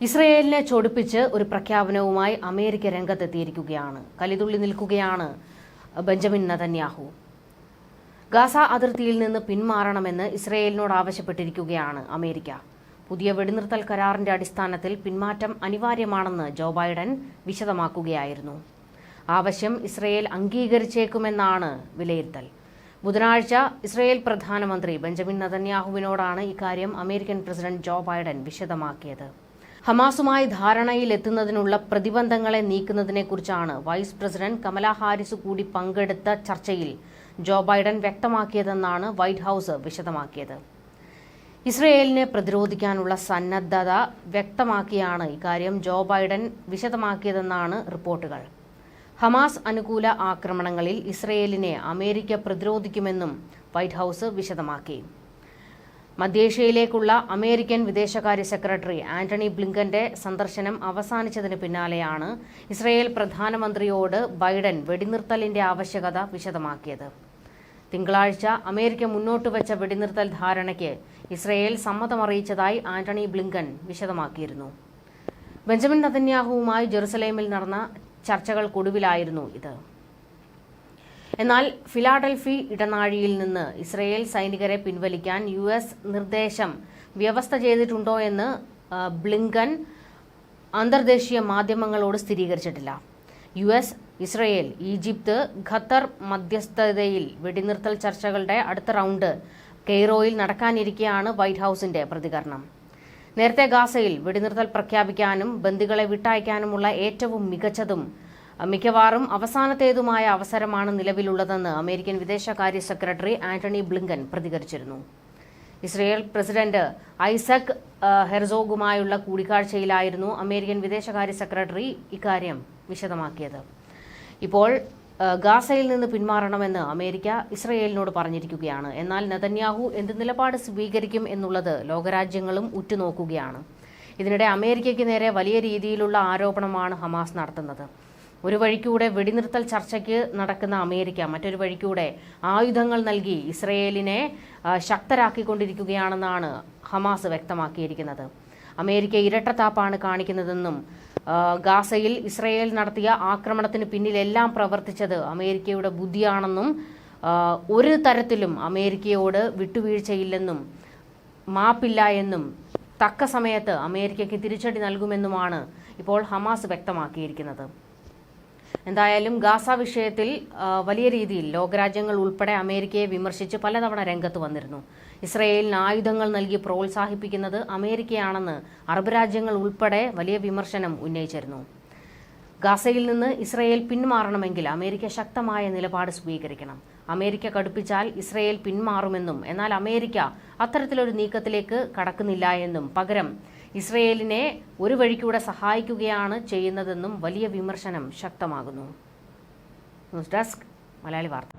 ഇസ്രയേലിനെ ചൊടിപ്പിച്ച് ഒരു പ്രഖ്യാപനവുമായി അമേരിക്ക രംഗത്തെത്തിയിരിക്കുകയാണ്. കലിതുള്ളി നിൽക്കുകയാണ് ബെഞ്ചമിൻ നതന്യാഹു. ഗാസ അതിർത്തിയിൽ നിന്ന് പിന്മാറണമെന്ന് ഇസ്രയേലിനോട് ആവശ്യപ്പെട്ടിരിക്കുകയാണ് അമേരിക്ക. പുതിയ വെടിനിർത്തൽ കരാറിന്റെ അടിസ്ഥാനത്തിൽ പിന്മാറ്റം അനിവാര്യമാണെന്ന് ജോ ബൈഡൻ വിശദമാക്കുകയായിരുന്നു. ആവശ്യം ഇസ്രയേൽ അംഗീകരിച്ചേക്കുമെന്നാണ് വിലയിരുത്തൽ. ബുധനാഴ്ച ഇസ്രയേൽ പ്രധാനമന്ത്രി ബെഞ്ചമിൻ നതന്യാഹുവിനോടാണ് ഇക്കാര്യം അമേരിക്കൻ പ്രസിഡന്റ് ജോ ബൈഡൻ വിശദമാക്കിയത്. ഹമാസുമായി ധാരണയിലെത്തുന്നതിനുള്ള പ്രതിബന്ധങ്ങളെ നീക്കുന്നതിനെക്കുറിച്ചാണ് വൈസ് പ്രസിഡന്റ് കമല ഹാരിസ് കൂടി പങ്കെടുത്ത ചർച്ചയിൽ ജോ ബൈഡൻ വ്യക്തമാക്കിയതെന്നാണ് വൈറ്റ് ഹൌസ് വിശദമാക്കിയത്. ഇസ്രയേലിനെ പ്രതിരോധിക്കാനുള്ള സന്നദ്ധത വ്യക്തമാക്കിയാണ് ഇക്കാര്യം ജോ ബൈഡൻ വിശദമാക്കിയതെന്നാണ് റിപ്പോർട്ടുകൾ. ഹമാസ് അനുകൂല ആക്രമണങ്ങളിൽ ഇസ്രയേലിനെ അമേരിക്ക പ്രതിരോധിക്കുമെന്നും വൈറ്റ് ഹൌസ് വിശദമാക്കി. മധ്യേഷ്യയിലേക്കുള്ള അമേരിക്കൻ വിദേശകാര്യ സെക്രട്ടറി ആന്റണി ബ്ലിങ്കന്റെ സന്ദർശനം അവസാനിച്ചതിന് പിന്നാലെയാണ് ഇസ്രയേൽ പ്രധാനമന്ത്രിയോട് ബൈഡൻ വെടിനിർത്തലിന്റെ ആവശ്യകത വിശദമാക്കിയത്. തിങ്കളാഴ്ച അമേരിക്ക മുന്നോട്ട് വെച്ച വെടിനിർത്തൽ ധാരണയ്ക്ക് ഇസ്രയേൽ സമ്മതമറിയിച്ചതായി ആന്റണി ബ്ലിങ്കൻ വിശദമാക്കിയിരുന്നു. ബെഞ്ചമിൻ നതന്യാഹുവുമായി ജെറുസലേമിൽ നടന്ന ചർച്ചകൾക്കൊടുവിലായിരുന്നു ഇത്. എന്നാൽ ഫിലാഡൽഫി ഇടനാഴിയിൽ നിന്ന് ഇസ്രയേൽ സൈനികരെ പിൻവലിക്കാൻ യു എസ് നിർദ്ദേശം വ്യവസ്ഥ ചെയ്തിട്ടുണ്ടോ എന്ന് ബ്ലിങ്കൻ അന്തർദേശീയ മാധ്യമങ്ങളോട് സ്ഥിരീകരിച്ചിട്ടില്ല. U S Israel Egypt Qatar മധ്യസ്ഥതയിൽ വെടിനിർത്തൽ ചർച്ചകളുടെ അടുത്ത റൗണ്ട് കെയ്റോയിൽ നടക്കാനിരിക്കെയാണ് വൈറ്റ് ഹൌസിന്റെ പ്രതികരണം. നേരത്തെ ഗാസയിൽ വെടിനിർത്തൽ പ്രഖ്യാപിക്കാനും ബന്ദികളെ വിട്ടയക്കാനുമുള്ള ഏറ്റവും മികച്ചതും മിക്കവാറും അവസാനത്തേതുമായ അവസരമാണ് നിലവിലുള്ളതെന്ന് അമേരിക്കൻ വിദേശകാര്യ സെക്രട്ടറി ആന്റണി ബ്ലിങ്കൻ പ്രതികരിച്ചിരുന്നു. ഇസ്രയേൽ പ്രസിഡന്റ് ഐസക് ഹെർസോഗുമായുള്ള കൂടിക്കാഴ്ചയിലായിരുന്നു അമേരിക്കൻ വിദേശകാര്യ സെക്രട്ടറി ഇക്കാര്യം വിശദമാക്കിയത്. ഇപ്പോൾ ഗാസയിൽ നിന്ന് പിന്മാറണമെന്ന് അമേരിക്ക ഇസ്രയേലിനോട് പറഞ്ഞിരിക്കുകയാണ്. എന്നാൽ നെതന്യാഹു എന്ത് നിലപാട് സ്വീകരിക്കും എന്നുള്ളത് ലോകരാജ്യങ്ങളും ഉറ്റുനോക്കുകയാണ്. ഇതിനിടെ അമേരിക്കയ്ക്ക് നേരെ വലിയ രീതിയിലുള്ള ആരോപണമാണ് ഹമാസ് നടത്തുന്നത്. ഒരു വഴിക്കൂടെ വെടിനിർത്തൽ ചർച്ചയ്ക്ക് നടക്കുന്ന അമേരിക്ക മറ്റൊരു വഴിക്കൂടെ ആയുധങ്ങൾ നൽകി ഇസ്രയേലിനെ ശക്തരാക്കിക്കൊണ്ടിരിക്കുകയാണെന്നാണ് ഹമാസ് വ്യക്തമാക്കിയിരിക്കുന്നത്. അമേരിക്ക ഇരട്ടത്താപ്പാണ് കാണിക്കുന്നതെന്നും ഗാസയിൽ ഇസ്രയേൽ നടത്തിയ ആക്രമണത്തിന് പിന്നിലെല്ലാം പ്രവർത്തിച്ചത് അമേരിക്കയുടെ ബുദ്ധിയാണെന്നും ഒരു തരത്തിലും അമേരിക്കയോട് വിട്ടുവീഴ്ചയില്ലെന്നും മാപ്പില്ല എന്നും തക്ക സമയത്ത് അമേരിക്കയ്ക്ക് തിരിച്ചടി നൽകുമെന്നുമാണ് ഇപ്പോൾ ഹമാസ് വ്യക്തമാക്കിയിരിക്കുന്നത്. എന്തായാലും ഗാസ വിഷയത്തിൽ വലിയ രീതിയിൽ ലോകരാജ്യങ്ങൾ ഉൾപ്പെടെ അമേരിക്കയെ വിമർശിച്ച് പലതവണ രംഗത്ത് വന്നിരുന്നു. ഇസ്രയേലിന് ആയുധങ്ങൾ നൽകി പ്രോത്സാഹിപ്പിക്കുന്നത് അമേരിക്കയാണെന്ന് അറബ് രാജ്യങ്ങൾ ഉൾപ്പെടെ വലിയ വിമർശനം ഉന്നയിച്ചിരുന്നു. ഗാസയിൽ നിന്ന് ഇസ്രയേൽ പിന്മാറണമെങ്കിൽ അമേരിക്ക ശക്തമായ നിലപാട് സ്വീകരിക്കണം. അമേരിക്ക കടുപ്പിച്ചാൽ ഇസ്രയേൽ പിന്മാറുമെന്നും എന്നാൽ അമേരിക്ക അത്തരത്തിലൊരു നീക്കത്തിലേക്ക് കടക്കുന്നില്ല എന്നും പകരം ഇസ്രയേലിനെ ഒരു വഴിക്കൂടെ സഹായിക്കുകയാണ് ചെയ്യുന്നതെന്നും വലിയ വിമർശനം ശക്തമാകുന്നു. ന്യൂസ് ഡെസ്ക് മലയാളി വാർത്ത.